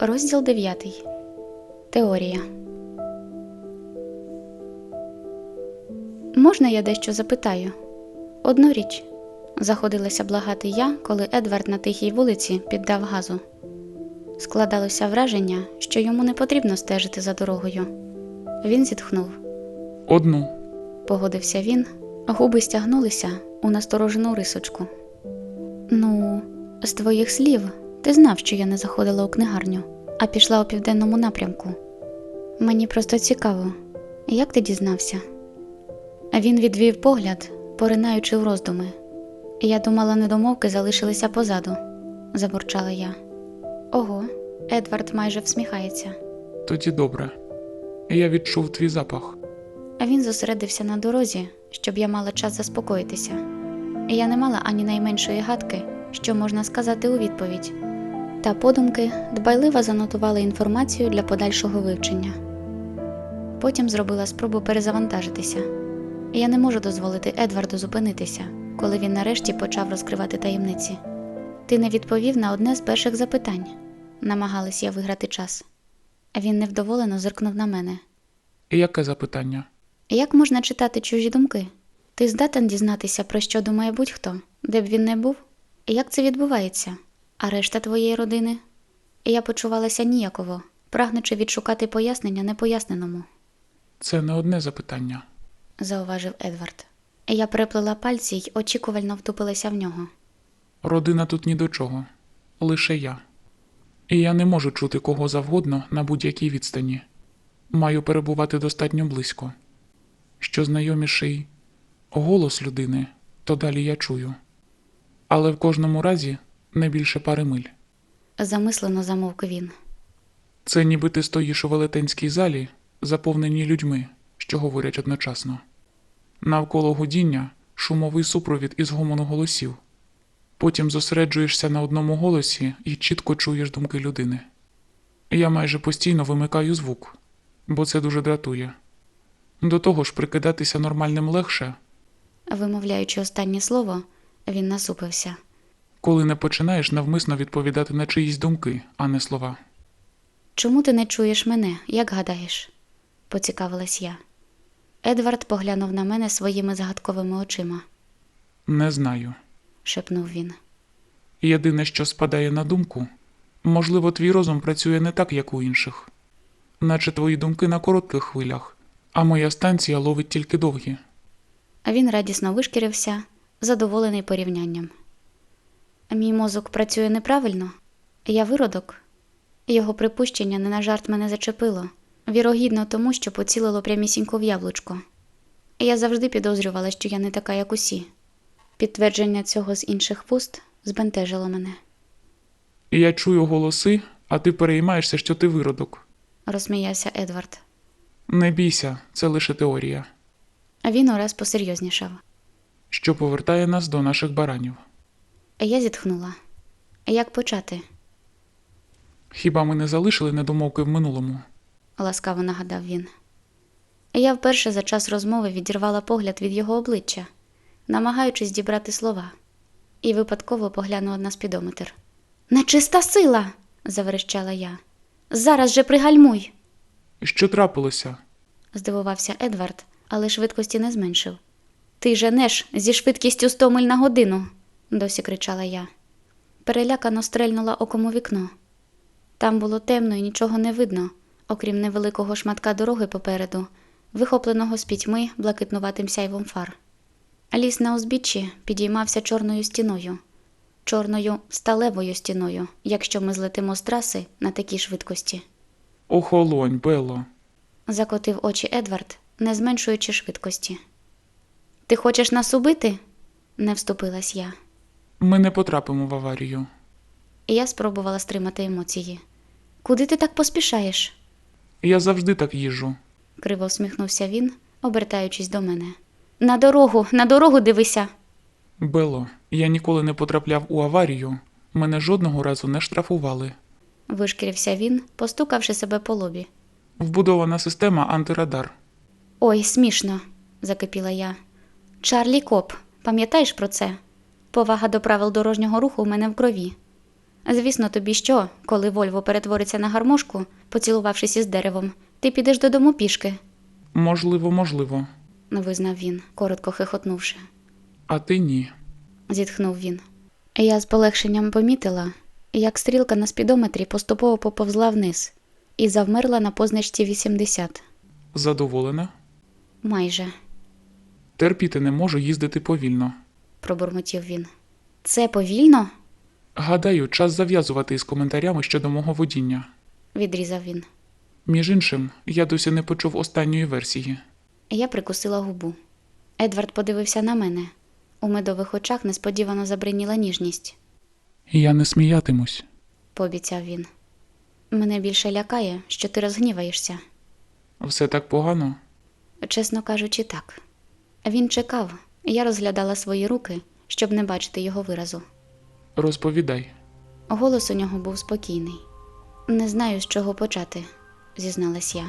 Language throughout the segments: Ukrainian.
Розділ 9. Теорія. Можна я дещо запитаю? Одну річ. Заходилася благати я, коли Едвард на тихій вулиці піддав газу. Складалося враження, що йому не потрібно стежити за дорогою. Він зітхнув. Одну. Погодився він, губи стягнулися у насторожену рисочку. Ну, з твоїх слів, ти знав, що я не заходила у книгарню, а пішла у південному напрямку. Мені просто цікаво, як ти дізнався? Він відвів погляд, поринаючи в роздуми. Я думала, недомовки залишилися позаду, забурчала я. Ого, Едвард майже всміхається. Тоді добре. Я відчув твій запах. А він зосередився на дорозі, щоб я мала час заспокоїтися. Я не мала ані найменшої гадки, що можна сказати у відповідь. Та подумки дбайливо занотувала інформацію для подальшого вивчення. Потім зробила спробу перезавантажитися. Я не можу дозволити Едварду зупинитися, коли він нарешті почав розкривати таємниці. Ти не відповів на одне з перших запитань, намагалась я виграти час. Він невдоволено зиркнув на мене. Яке запитання? Як можна читати чужі думки? Ти здатен дізнатися, про що думає будь-хто, де б він не був? Як це відбувається? А решта твоєї родини? Я почувалася ніяково, прагнучи відшукати пояснення непоясненому, Це не одне запитання. зауважив Едвард. Я переплела пальці й очікувально втупилася в нього. Родина тут ні до чого, лише я. І я не можу чути кого завгодно на будь-якій відстані. Маю перебувати достатньо близько. Що знайоміший голос людини, то далі я чую. Але в кожному разі не більше пари миль. Замислено замовк він. Це ніби ти стоїш у велетенській залі, заповненій людьми, що говорять одночасно. Навколо гудіння шумовий супровід із гомону голосів. Потім зосереджуєшся на одному голосі і чітко чуєш думки людини. Я майже постійно вимикаю звук, бо це дуже дратує. До того ж, прикидатися нормальним легше, Вимовляючи останнє слово, він насупився. Коли не починаєш навмисно відповідати на чиїсь думки, а не слова. Чому ти не чуєш мене, як гадаєш? поцікавилась я. Едвард поглянув на мене своїми загадковими очима, Не знаю. шепнув він. Єдине, що спадає на думку, можливо, твій розум працює не так, як у інших, наче твої думки на коротких хвилях, а моя станція ловить тільки довгі. А він радісно вишкірився, задоволений порівнянням. Мій мозок працює неправильно, я виродок. Його припущення не на жарт мене зачепило, вірогідно тому, що поцілило прямісінько в яблучко. Я завжди підозрювала, що я не така, як усі. Підтвердження цього з інших вуст збентежило мене, я чую голоси, а ти переймаєшся, що ти виродок. розсміявся Едвард. Не бійся, це лише теорія, А він ураз посерйознішав. що повертає нас до наших баранів. Я зітхнула. Як почати? Хіба ми не залишили недомовки в минулому? ласкаво нагадав він. Я вперше за час розмови відірвала погляд від його обличчя, намагаючись дібрати слова, і випадково поглянула на спідометр. Нечиста сила. заверещала я. Зараз же пригальмуй. Що трапилося? здивувався Едвард, але швидкості не зменшив. Ти женеш зі швидкістю 100 миль на годину, досі кричала я. Перелякано стрельнула оком у вікно. Там було темно і нічого не видно, окрім невеликого шматка дороги попереду, вихопленого з пітьми блакитнуватим сяйвом фар. Ліс на узбіччі підіймався чорною стіною, чорною сталевою стіною, якщо ми злетимо з траси на такій швидкості. Охолонь, Белло. закотив очі Едвард, не зменшуючи швидкості. Ти хочеш нас убити? не вступилась я. Ми не потрапимо в аварію. Я спробувала стримати емоції. Куди ти так поспішаєш? Я завжди так їжджу. криво всміхнувся він, обертаючись до мене. На дорогу, на дорогу дивися. Бело, я ніколи не потрапляв у аварію. Мене жодного разу не штрафували. вишкірився він, постукавши себе по лобі. Вбудована система антирадар. Ой, смішно, закипіла я. Чарлі Коп, пам'ятаєш про це? Повага до правил дорожнього руху в мене в крові. Звісно, тобі що, коли Вольво перетвориться на гармошку, поцілувавшись із деревом, ти підеш додому пішки, Можливо, можливо. визнав він, коротко хихотнувши. А ти ні. зітхнув він. Я з полегшенням помітила, як стрілка на спідометрі поступово поповзла вниз і завмерла на позначці 80. Задоволена? Майже, Терпіти не можу їздити повільно. Пробурмотів він. Це повільно? Гадаю, час зав'язувати із коментарями щодо мого водіння. відрізав він. Між іншим, я досі не почув останньої версії. Я прикусила губу. Едвард подивився на мене. У медових очах несподівано забриніла ніжність, Я не сміятимусь. пообіцяв він. Мене більше лякає, що ти розгніваєшся. Все так погано. Чесно кажучи, так. Він чекав, я розглядала свої руки, щоб не бачити його виразу. Розповідай. Голос у нього був спокійний. Не знаю, з чого почати, зізналась я.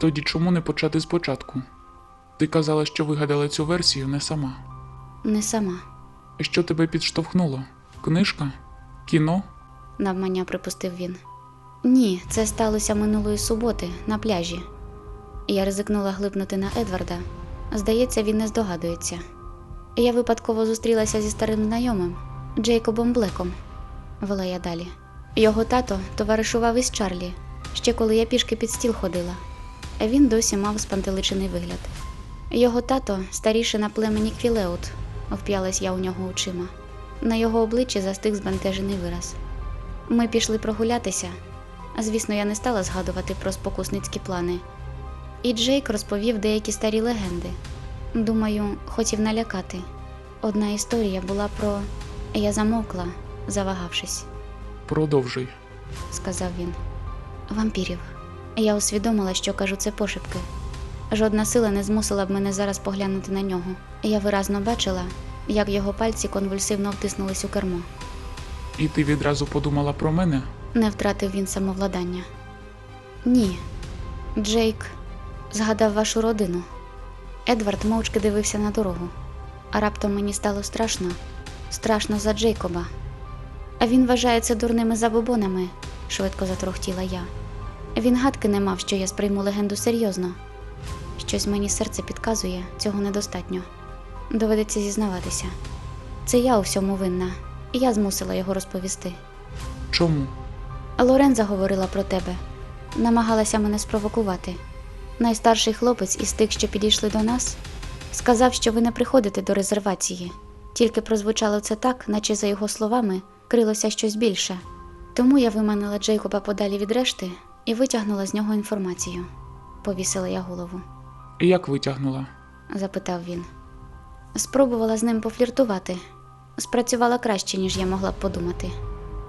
Тоді чому не почати спочатку? Ти казала, що вигадала цю версію не сама. Не сама, Що тебе підштовхнуло? Книжка? Кіно? навмання припустив він. Ні, це сталося минулої суботи на пляжі. Я ризикнула глибнути на Едварда. Здається, він не здогадується. Я випадково зустрілася зі старим знайомим Джейкобом Блеком, вела я далі. Його тато товаришував із Чарлі, ще коли я пішки під стіл ходила. Він досі мав спантеличений вигляд. Його тато старіший на племені Квілеут, вп'ялась я у нього очима. На його обличчі застиг збентежений вираз. Ми пішли прогулятися. Звісно, я не стала згадувати про спокусницькі плани. І Джейк розповів деякі старі легенди. Думаю, хотів налякати. Одна історія була про. Я замовкла, завагавшись, Продовжуй. сказав він. Вампірів. Я усвідомила, що кажу це пошепки. Жодна сила не змусила б мене зараз поглянути на нього. Я виразно бачила, як його пальці конвульсивно втиснулись у кермо. І ти відразу подумала про мене? Не втратив він самовладання. Ні. Джейк згадав вашу родину. Едвард мовчки дивився на дорогу. А раптом мені стало страшно, страшно за Джейкоба. А він вважається дурними забобонами, швидко затрохтіла я. Він гадки не мав, що я сприйму легенду серйозно. Щось мені серце підказує, цього недостатньо. Доведеться зізнаватися. Це я у всьому винна, і я змусила його розповісти. Чому? Лоренза говорила про тебе, намагалася мене спровокувати. Найстарший хлопець із тих, що підійшли до нас, сказав, що ви не приходите до резервації, тільки прозвучало це так, наче за його словами крилося щось більше. Тому я виманила Джейкоба подалі від решти і витягнула з нього інформацію. Повісила я голову, Як витягнула? запитав він. Спробувала з ним пофліртувати. Спрацювала краще, ніж я могла б подумати.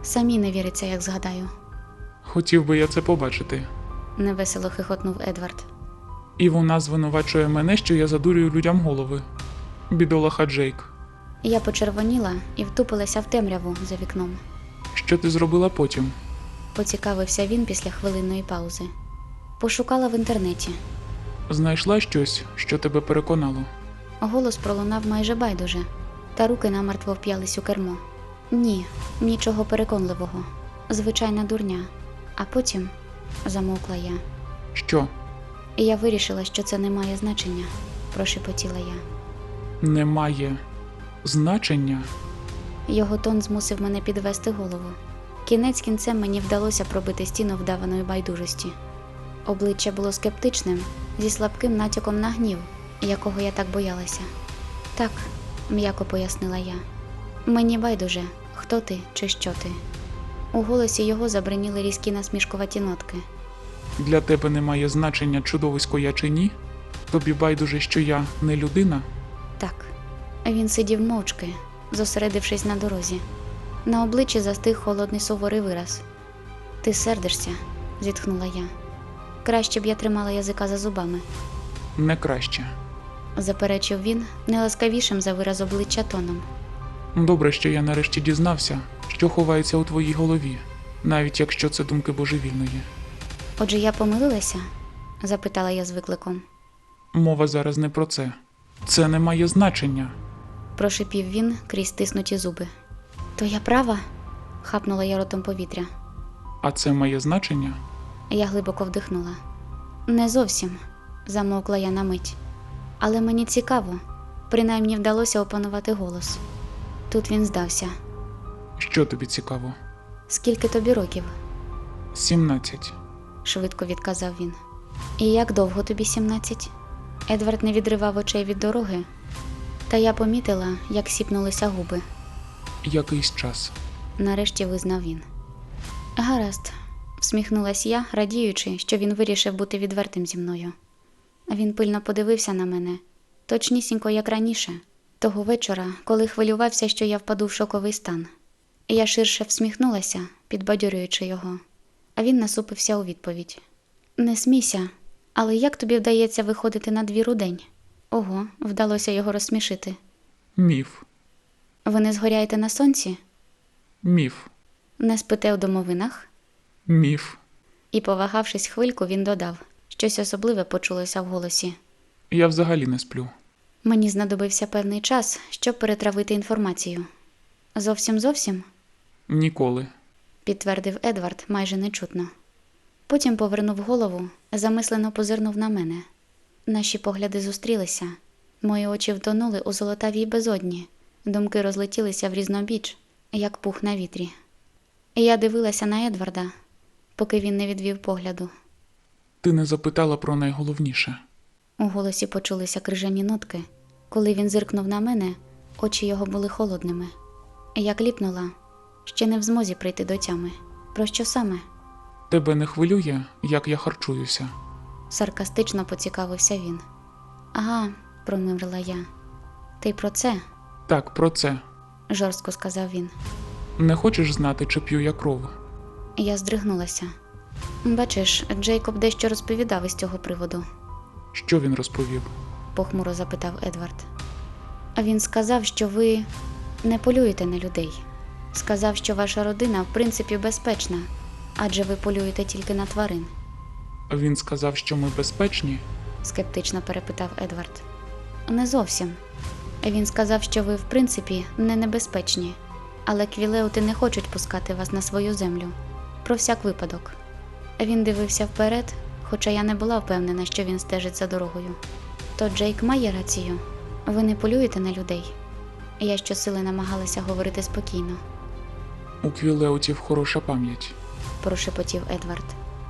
Самі не віриться, як згадаю. Хотів би я це побачити. невесело хихотнув Едвард. І вона звинувачує мене, що я задурюю людям голови. Бідолаха Джейк. Я почервоніла і втупилася в темряву за вікном. Що ти зробила потім? Поцікавився він після хвилинної паузи. Пошукала в інтернеті. Знайшла щось, що тебе переконало. Голос пролунав майже байдуже, та руки намертво вп'ялись у кермо. Ні, нічого переконливого. Звичайна дурня. А потім замовкла я. Що? І я вирішила, що це не має значення, прошепотіла я. Немає значення. Його тон змусив мене підвести голову. Кінець кінцем мені вдалося пробити стіну вдаваної байдужості. Обличчя було скептичним, зі слабким натяком на гнів, якого я так боялася. Так, м'яко пояснила я. Мені байдуже, хто ти чи що ти. У голосі його забриніли різкі насмішкуваті нотки. Для тебе немає значення, чудовисько я чи ні? Тобі байдуже, що я не людина? Так. Він сидів мовчки, зосередившись на дорозі. На обличчі застиг холодний суворий вираз. Ти сердишся, зітхнула я. Краще б я тримала язика за зубами, Не краще. заперечив він неласкавішим за вираз обличчя тоном. Добре, що я нарешті дізнався, що ховається у твоїй голові, навіть якщо це думки божевільної. Отже, я помилилася? запитала я з викликом. Мова зараз не про це. Це не має значення. Прошипів він крізь стиснуті зуби. То я права? Хапнула я ротом повітря. А це має значення? Я глибоко вдихнула. Не зовсім, замовкла я на мить. Але мені цікаво, принаймні вдалося опанувати голос. Тут він здався. Що тобі цікаво? Скільки тобі років? 17. Швидко відказав він. І як довго тобі 17? Едвард не відривав очей від дороги, та я помітила, як сіпнулися губи. Якийсь час. Нарешті визнав він. Гаразд, всміхнулась я, радіючи, що він вирішив бути відвертим зі мною. Він пильно подивився на мене, точнісінько, як раніше, того вечора, коли хвилювався, що я впаду в шоковий стан. Я ширше всміхнулася, підбадьорюючи його, а він насупився у відповідь: Не смійся, але як тобі вдається виходити на двір у день? Ого, вдалося його розсмішити. Міф. Ви не згоряєте на сонці? Міф. Не спите у домовинах? Міф. І, повагавшись хвильку, він додав щось особливе почулося в голосі. Я взагалі не сплю. Мені знадобився певний час, щоб перетравити інформацію. Зовсім зовсім, Ніколи. Підтвердив Едвард майже нечутно. Потім повернув голову, замислено позирнув на мене. Наші погляди зустрілися. Мої очі втонули у золотавій безодні, думки розлетілися в різнобіч, як пух на вітрі. Я дивилася на Едварда, поки він не відвів погляду. Ти не запитала про найголовніше. У голосі почулися крижані нотки. Коли він зиркнув на мене, очі його були холодними. Я кліпнула, ще не в змозі прийти до тями. Про що саме? Тебе не хвилює, як я харчуюся. саркастично поцікавився він. Ага, промимрила я. Ти про це? Так, про це. жорстко сказав він. Не хочеш знати, чи п'ю я кров? Я здригнулася. Бачиш, Джейкоб дещо розповідав із цього приводу, Що він розповів? похмуро запитав Едвард. А він сказав, що ви не полюєте на людей. Сказав, що ваша родина в принципі безпечна, адже ви полюєте тільки на тварин, Він сказав, що ми безпечні. скептично перепитав Едвард. Не зовсім. Він сказав, що ви в принципі не небезпечні, але квілеути не хочуть пускати вас на свою землю. Про всяк випадок. Він дивився вперед, хоча я не була впевнена, що він стежить за дорогою. То Джейк має рацію. Ви не полюєте на людей. Я щосили намагалася говорити спокійно, У квілеутів хороша пам'ять. прошепотів Едвард.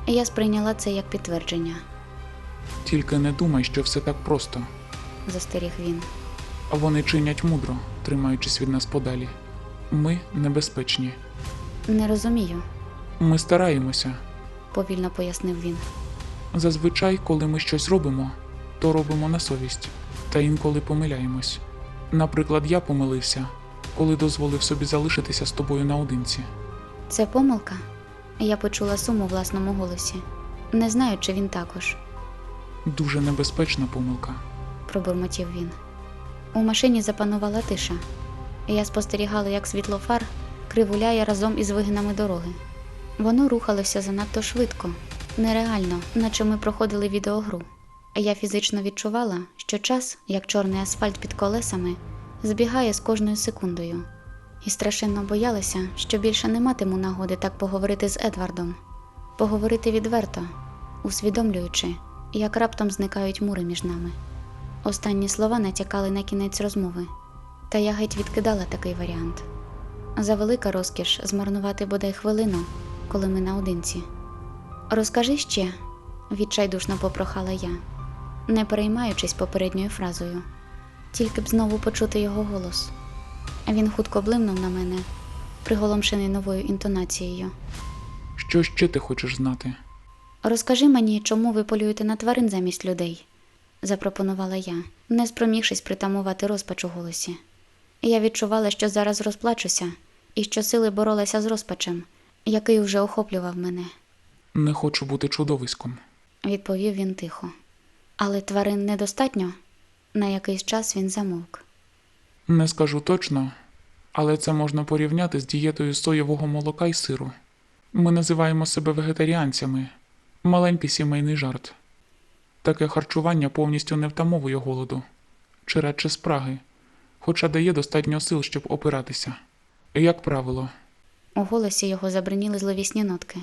Я сприйняла це як підтвердження, Тільки не думай, що все так просто. застеріг він. А Вони чинять мудро, тримаючись від нас подалі. Ми небезпечні. Не розумію, Ми стараємося. повільно пояснив він. Зазвичай, коли ми щось робимо, то робимо на совість, та інколи помиляємось. Наприклад, я помилився, коли дозволив собі залишитися з тобою наодинці. Це помилка? Я почула сум у власному голосі. Не знаю, чи він також, Дуже небезпечна помилка. пробурмотів він. У машині запанувала тиша. Я спостерігала, як світло фар кривуляє разом із вигинами дороги. Воно рухалося занадто швидко, нереально, наче ми проходили відеогру. Я фізично відчувала, що час, як чорний асфальт під колесами, збігає з кожною секундою, і страшенно боялася, що більше не матиму нагоди так поговорити з Едвардом, поговорити відверто, усвідомлюючи, як раптом зникають мури між нами. Останні слова натякали на кінець розмови, та я геть відкидала такий варіант. Завелика розкіш змарнувати бодай хвилину, коли ми наодинці. Розкажи ще, відчайдушно попрохала я, не переймаючись попередньою фразою, тільки б знову почути його голос. Він хутко блимнув на мене, приголомшений новою інтонацією. Що ще ти хочеш знати? Розкажи мені, чому ви полюєте на тварин замість людей, запропонувала я, не спромігшись притамувати розпач у голосі. Я відчувала, що зараз розплачуся, і що сили боролася з розпачем, який вже охоплював мене, Не хочу бути чудовиськом. відповів він тихо. Але тварин недостатньо. На якийсь час він замовк. Не скажу точно, але це можна порівняти з дієтою соєвого молока і сиру. Ми називаємо себе вегетаріанцями. Маленький сімейний жарт. Таке харчування повністю не втамовує голоду, чи радше спраги, хоча дає достатньо сил, щоб опиратися. Як правило, У голосі його забриніли зловісні нотки.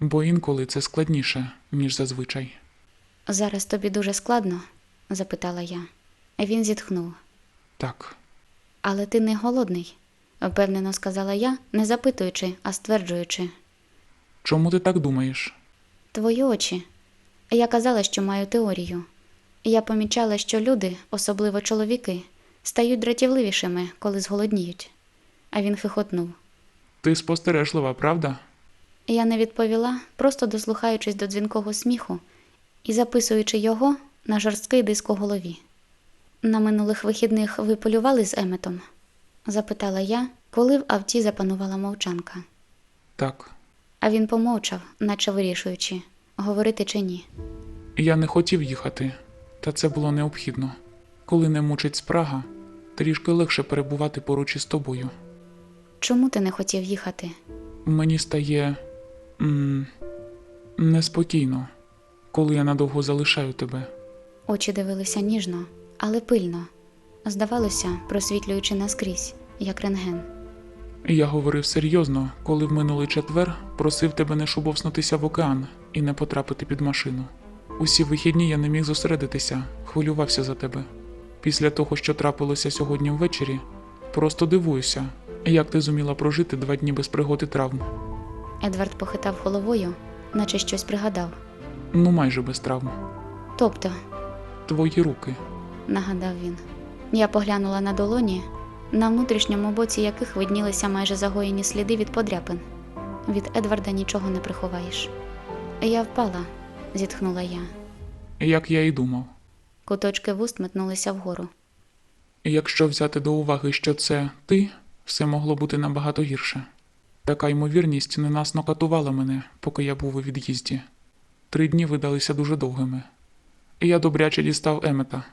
Бо інколи це складніше, ніж зазвичай. Зараз тобі дуже складно? запитала я. Він зітхнув. Так, Але ти не голодний, впевнено сказала я, не запитуючи, а стверджуючи. чому ти так думаєш? Твої очі. Я казала, що маю теорію. Я помічала, що люди, особливо чоловіки, стають дратівливішими, коли зголодніють. А він хихотнув. Ти спостережлива, правда? Я не відповіла, просто дослухаючись до дзвінкого сміху і записуючи його на жорсткий диск у голові. На минулих вихідних ви полювали з Еметом? запитала я, коли в авті запанувала мовчанка. Так. А він помовчав, наче вирішуючи, говорити чи ні. Я не хотів їхати, та це було необхідно. Коли не мучить спрага, трішки легше перебувати поруч із тобою. Чому ти не хотів їхати? Мені стає м- неспокійно, коли я надовго залишаю тебе. Очі дивилися ніжно, але пильно, здавалося, просвітлюючи наскрізь, як рентген. Я говорив серйозно, коли в минулий четвер просив тебе не шубовснутися в океан і не потрапити під машину. Усі вихідні я не міг зосередитися, хвилювався за тебе. Після того, що трапилося сьогодні ввечері, просто дивуюся, як ти зуміла прожити два дні без пригод і травм. Едвард похитав головою, наче щось пригадав. Ну, майже без травм. Тобто, Твої руки. Нагадав він. Я поглянула на долоні, на внутрішньому боці яких виднілися майже загоєні сліди від подряпин. Від Едварда нічого не приховаєш. Я впала, зітхнула я. Як я і думав. Куточки вуст метнулися вгору. Якщо взяти до уваги, що це ти, все могло бути набагато гірше. Така ймовірність ненасно катувала мене, поки я був у від'їзді. Три дні видалися дуже довгими. І я добряче дістав Емета.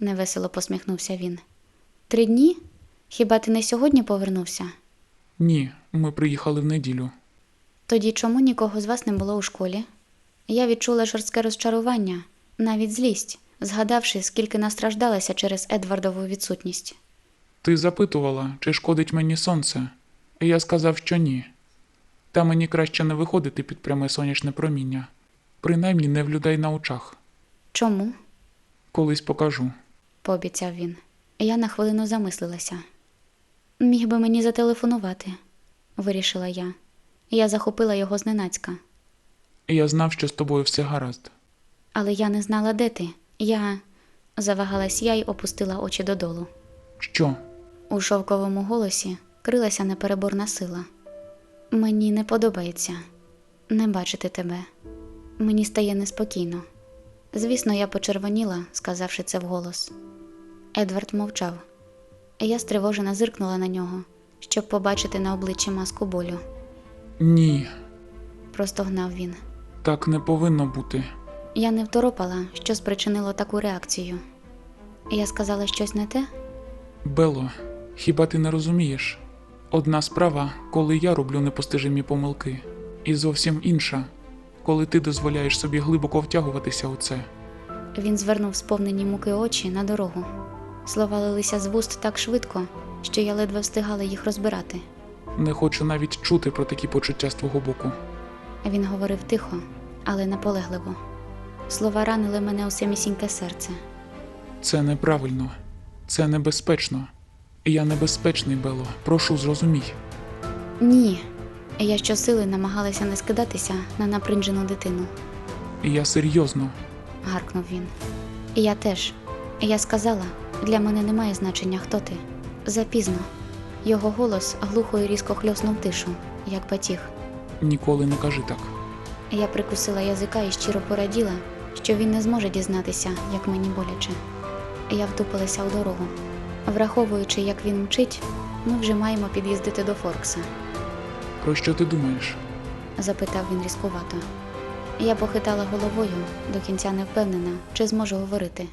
Невесело посміхнувся він. Три дні? Хіба ти не сьогодні повернувся? Ні, ми приїхали в неділю. Тоді чому нікого з вас не було у школі? Я відчула жорстке розчарування, навіть злість, згадавши, скільки настраждалася через Едвардову відсутність. Ти запитувала, чи шкодить мені сонце, і я сказав, що ні. Та мені краще не виходити під пряме сонячне проміння, принаймні не в людей на очах. Чому? Колись покажу. Пообіцяв він. Я на хвилину замислилася. Міг би мені зателефонувати, вирішила я. Я захопила його зненацька, я знав, що з тобою все гаразд. але я не знала, де ти. Я завагалась я й опустила очі додолу. Що? У шовковому голосі крилася непереборна сила. Мені не подобається не бачити тебе. Мені стає неспокійно. Звісно, я почервоніла, сказавши це вголос. Едвард мовчав. Я стривожено зиркнула на нього, щоб побачити на обличчі маску болю. Ні, Простогнав він. так не повинно бути. Я не второпала, що спричинило таку реакцію. Я сказала щось не те? Бело, хіба ти не розумієш? Одна справа, коли я роблю непостижимі помилки, і зовсім інша, коли ти дозволяєш собі глибоко втягуватися у це. Він звернув сповнені муки очі на дорогу. Слова лилися з вуст так швидко, що я ледве встигала їх розбирати. Не хочу навіть чути про такі почуття з твого боку. Він говорив тихо, але наполегливо. Слова ранили мене у самісіньке серце. Це неправильно, це небезпечно. Я небезпечний, Бело. Прошу, зрозумій. Ні. Я щосили намагалася не скидатися на напринжену дитину, я серйозно. гаркнув він. І я теж. Я сказала, для мене немає значення, хто ти. Запізно. Його голос глухо і різко хльоснув тишу, як батіг. Ніколи не кажи так. Я прикусила язика і щиро пораділа, що він не зможе дізнатися, як мені боляче. Я втупилася у дорогу. Враховуючи, як він мчить, ми вже маємо під'їздити до Форкса, Про що ти думаєш? запитав він різкувато. Я похитала головою, до кінця не впевнена, чи зможу говорити.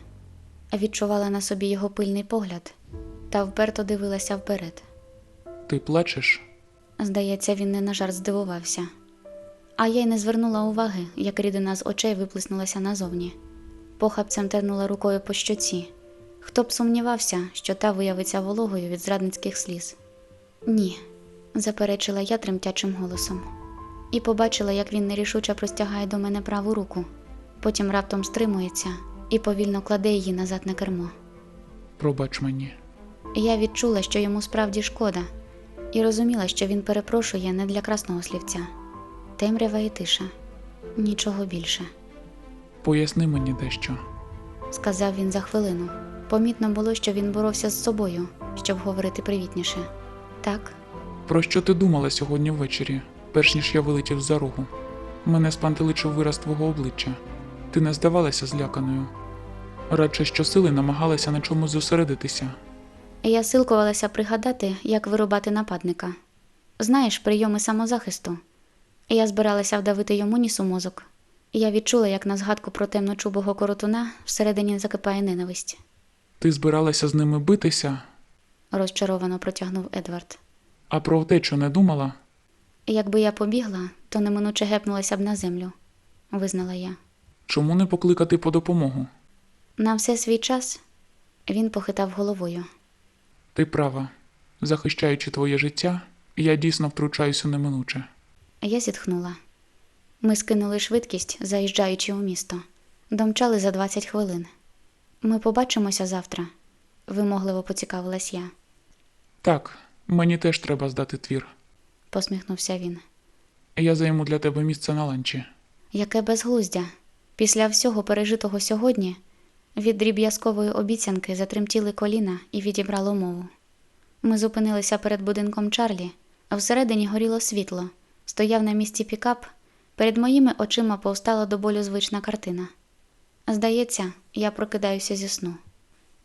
Відчувала на собі його пильний погляд та вперто дивилася вперед. Ти плачеш? Здається, він не на жарт здивувався. А я й не звернула уваги, як рідина з очей виплеснулася назовні. Похапцем тернула рукою по щоці. Хто б сумнівався, що та виявиться вологою від зрадницьких сліз? Ні, заперечила я тремтячим голосом, і побачила, як він нерішуче простягає до мене праву руку, потім раптом стримується і повільно кладе її назад на кермо. Пробач мені. Я відчула, що йому справді шкода, і розуміла, що він перепрошує не для красного слівця. Темрява і тиша, нічого більше, Поясни мені дещо. сказав він за хвилину. Помітно було, що він боровся з собою, щоб говорити привітніше. Так, Про що ти думала сьогодні ввечері, перш ніж я вилетів за рогу? Мене спантеличив вираз твого обличчя. Ти не здавалася зляканою. Радше щосили намагалася на чомусь зосередитися. я силкувалася пригадати, як вирубати нападника. Знаєш, прийоми самозахисту. Я збиралася вдавити йому ніс у мозок. Я відчула, як на згадку про темночубого коротуна всередині закипає ненависть. Ти збиралася з ними битися, розчаровано протягнув Едвард. а про втечу не думала? Якби я побігла, то неминуче гепнулася б на землю, визнала я. Чому не покликати по допомогу? На все свій час він похитав головою. Ти права. Захищаючи твоє життя, я дійсно втручаюся неминуче. Я зітхнула. Ми скинули швидкість, заїжджаючи у місто. Домчали за 20 хвилин. Ми побачимося завтра, вимогливо поцікавилась я, Так, мені теж треба здати твір. посміхнувся він. Я займу для тебе місце на ланчі. Яке безглуздя. Після всього пережитого сьогодні від дріб'язкової обіцянки затремтіли коліна і відібрало мову. Ми зупинилися перед будинком Чарлі, а всередині горіло світло. Стояв на місці пікап. Перед моїми очима повстала до болю звична картина. Здається, я прокидаюся зі сну.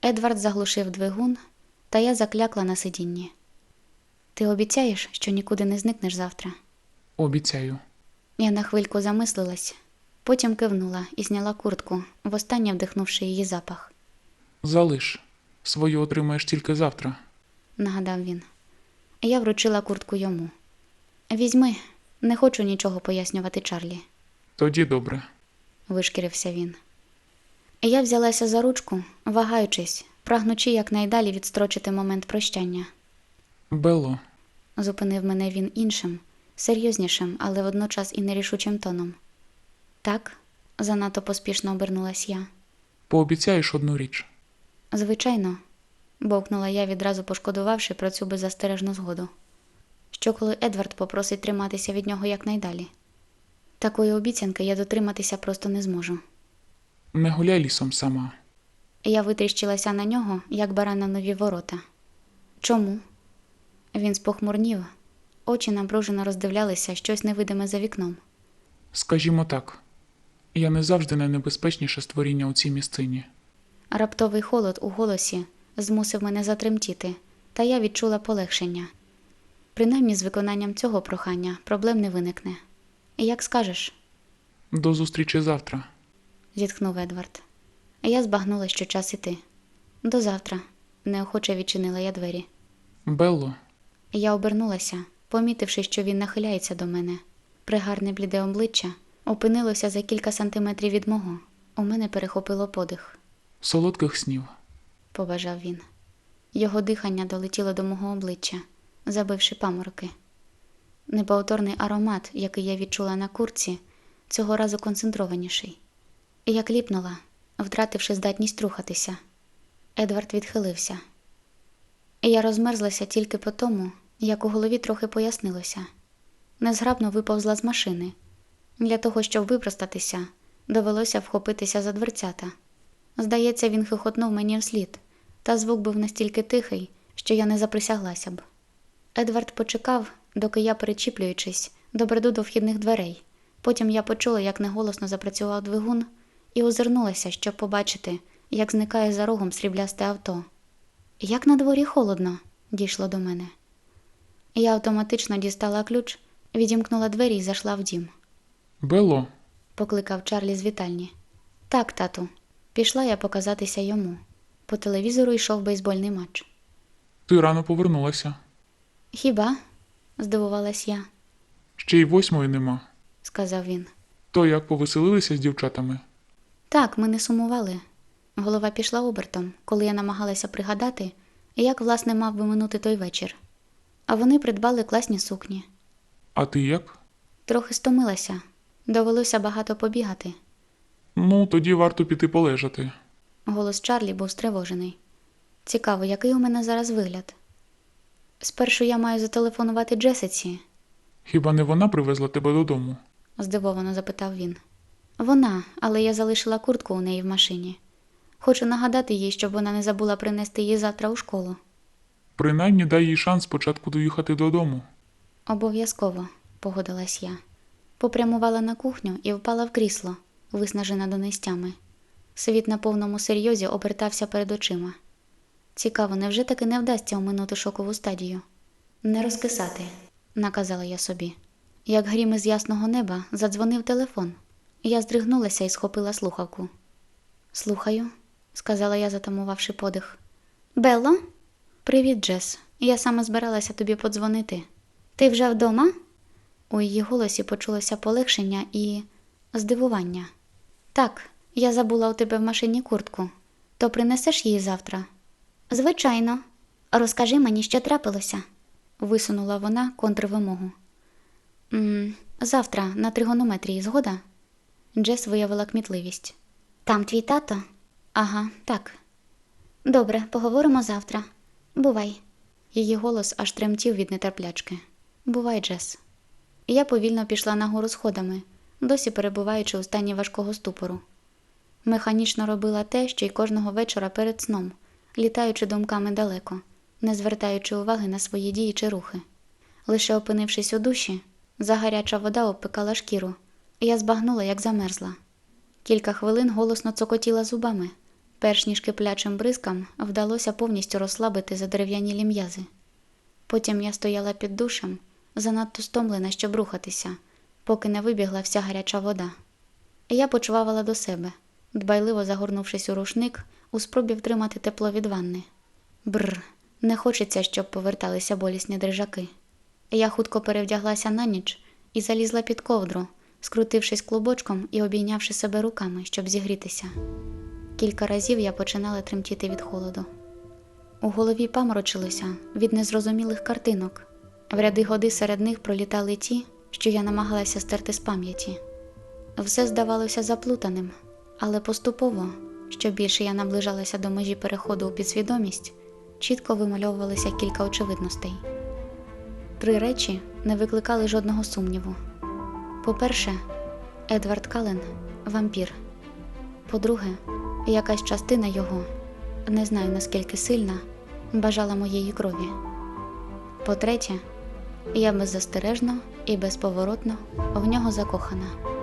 Едвард заглушив двигун, та я заклякла на сидінні. Ти обіцяєш, що нікуди не зникнеш завтра? Обіцяю. Я на хвильку замислилась, потім кивнула і зняла куртку, востаннє вдихнувши її запах, Залиш. Свою отримаєш тільки завтра. нагадав він. Я вручила куртку йому. Візьми, не хочу нічого пояснювати Чарлі, Тоді добре. вишкірився він. Я взялася за ручку, вагаючись, прагнучи якнайдалі відстрочити момент прощання. Белло, Зупинив мене він іншим, серйознішим, але водночас і нерішучим тоном. Так, занадто поспішно обернулась я. пообіцяєш одну річ. Звичайно, бовкнула я, відразу пошкодувавши про цю беззастережну згоду. Що коли Едвард попросить триматися від нього якнайдалі? Такої обіцянки я дотриматися просто не зможу. Не гуляй лісом сама. Я витріщилася на нього, як баран на нові ворота. Чому? Він спохмурнів, очі напружено роздивлялися щось невидиме за вікном. Скажімо так, я не завжди найнебезпечніше створіння у цій місцині. Раптовий холод у голосі змусив мене затремтіти, та я відчула полегшення. Принаймні з виконанням цього прохання проблем не виникне. Як скажеш, До зустрічі завтра. зітхнув Едвард. Я збагнула, що час іти. До завтра, неохоче відчинила я двері. Белло, Я обернулася, помітивши, що він нахиляється до мене. Пригарне бліде обличчя опинилося за кілька сантиметрів від мого. У мене перехопило подих. солодких снів. побажав він. Його дихання долетіло до мого обличчя, забивши памороки. Неповторний аромат, який я відчула на курці, цього разу концентрованіший. Я кліпнула, втративши здатність рухатися. Едвард відхилився. Я розмерзлася тільки по тому, як у голові трохи пояснилося. Незграбно виповзла з машини. Для того, щоб випростатися, довелося вхопитися за дверцята. Здається, він хихотнув мені вслід, та звук був настільки тихий, що я не заприсяглася б. Едвард почекав, доки я, перечіплюючись, добреду до вхідних дверей. Потім я почула, як неголосно запрацював двигун, і озирнулася, щоб побачити, як зникає за рогом сріблясте авто. Як на дворі холодно, дійшло до мене. Я автоматично дістала ключ, відімкнула двері і зайшла в дім. Белло, Покликав Чарлі з вітальні. Так, тату. Пішла я показатися йому. По телевізору йшов бейсбольний матч. ти рано повернулася. Хіба? здивувалась я, Ще й восьмої нема. сказав він. То як повеселилися з дівчатами? Так, ми не сумували. Голова пішла обертом, коли я намагалася пригадати, як власне мав би минути той вечір. а вони придбали класні сукні. А ти як? Трохи стомилася, довелося багато побігати. Ну, тоді варто піти полежати. Голос Чарлі був стривожений. Цікаво, який у мене зараз вигляд. Спершу я маю зателефонувати Джесиці, Хіба не вона привезла тебе додому? здивовано запитав він. Вона, але я залишила куртку у неї в машині. Хочу нагадати їй, щоб вона не забула принести її завтра у школу. Принаймні дай їй шанс спочатку доїхати додому. Обов'язково, погодилась я. Попрямувала на кухню і впала в крісло, виснажена донестями. Світ на повному серйозі обертався перед очима. Цікаво, невже таки не вдасться оминути шокову стадію? Не розкисати, наказала я собі. Як грім із ясного неба задзвонив телефон. Я здригнулася і схопила слухавку. Слухаю, сказала я, затамувавши подих. Белло? Привіт, Джес. Я саме збиралася тобі подзвонити. Ти вже вдома? У її голосі почулося полегшення і здивування. Так, я забула у тебе в машині куртку. То принесеш її завтра? Звичайно. Розкажи мені, що трапилося, висунула вона контрвимогу. м завтра на тригонометрії згода? Джес виявила кмітливість. Там твій тато? Ага, так. Добре, поговоримо завтра. Бувай. Її голос аж тремтів від нетерплячки. Бувай, Джес. Я повільно пішла нагору сходами, досі перебуваючи у стані важкого ступору. Механічно робила те, що й кожного вечора перед сном, літаючи думками далеко, не звертаючи уваги на свої дії чи рухи. Лише опинившись у душі, загаряча вода обпекала шкіру, і я збагнула, як замерзла. Кілька хвилин голосно цокотіла зубами, перш ніж киплячим бризкам вдалося повністю розслабити задерев'янілі м'язи. Потім я стояла під душем, занадто стомлена, щоб рухатися, поки не вибігла вся гаряча вода. Я почувала до себе, дбайливо загорнувшись у рушник, у спробі втримати тепло від ванни. Бррр, не хочеться, щоб поверталися болісні дрижаки. Я хутко перевдяглася на ніч і залізла під ковдру, скрутившись клубочком і обійнявши себе руками, щоб зігрітися. Кілька разів я починала тремтіти від холоду. У голові паморочилося від незрозумілих картинок. В ряди годи серед них пролітали ті, що я намагалася стерти з пам'яті. Все здавалося заплутаним, але поступово, що більше я наближалася до межі переходу у підсвідомість, чітко вимальовувалися кілька очевидностей. Три речі не викликали жодного сумніву. По-перше, Едвард Кален вампір. По-друге, якась частина його, не знаю наскільки сильна, бажала моєї крові. По-третє, я беззастережно і безповоротно в нього закохана.